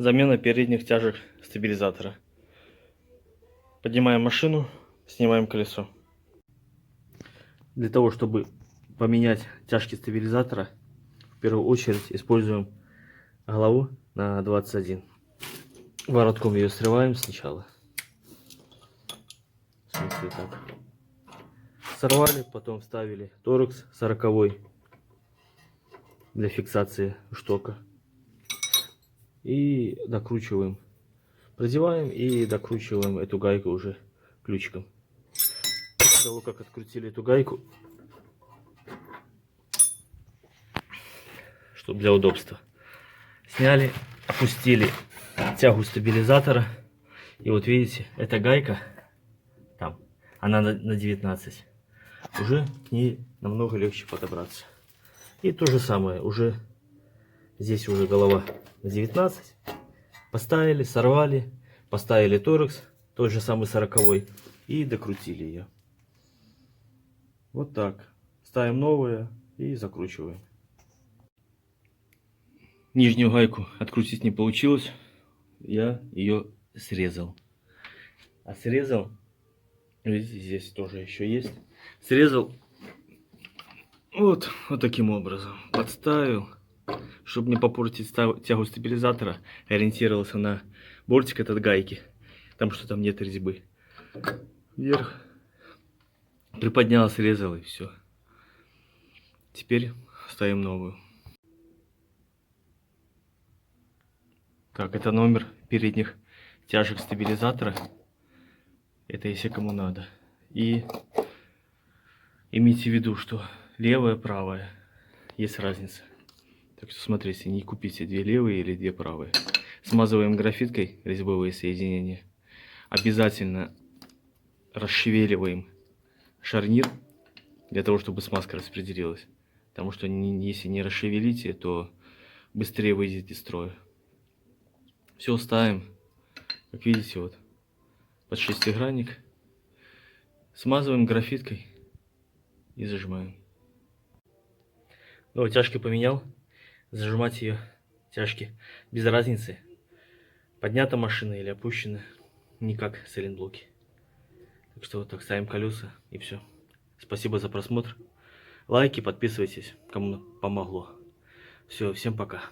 Замена передних тяжек стабилизатора. Поднимаем машину, снимаем колесо. Для того, чтобы поменять тяжки стабилизатора, в первую очередь используем голову на 21. Воротком ее срываем сначала. Так. Сорвали, потом вставили торекс 40 для фиксации штока. И докручиваем. Продеваем и докручиваем эту гайку уже ключиком. После того, как открутили эту гайку, чтобы для удобства, сняли, опустили тягу стабилизатора. И вот видите, эта гайка там, она на, на 19. Уже к ней намного легче подобраться. И то же самое, уже здесь уже голова на 19. Поставили, сорвали, поставили торекс, тот же самый 40 и докрутили ее. Вот так. Ставим новое и закручиваем. Нижнюю гайку открутить не получилось. Я ее срезал. А срезал, здесь тоже еще есть. Срезал вот, вот таким образом. Подставил, чтобы не попортить тягу стабилизатора, ориентировался на бортик этот гайки. Там что там нет резьбы. Вверх. Приподнял, срезал и все. Теперь ставим новую. Так, это номер передних тяжек стабилизатора. Это если кому надо. И имейте в виду, что левая, правая, есть разница. Так что смотрите, не купите две левые или две правые. Смазываем графиткой резьбовые соединения. Обязательно расшевеливаем шарнир для того, чтобы смазка распределилась. Потому что не- если не расшевелите, то быстрее выйдет из строя. Все ставим, как видите, вот под шестигранник. Смазываем графиткой и зажимаем. Ну, тяжки поменял. Зажимать ее тяжки без разницы. Поднята машина или опущена. Никак сайлентблоки. Так что вот так ставим колеса и все. Спасибо за просмотр. Лайки, подписывайтесь, кому помогло. Все, всем пока.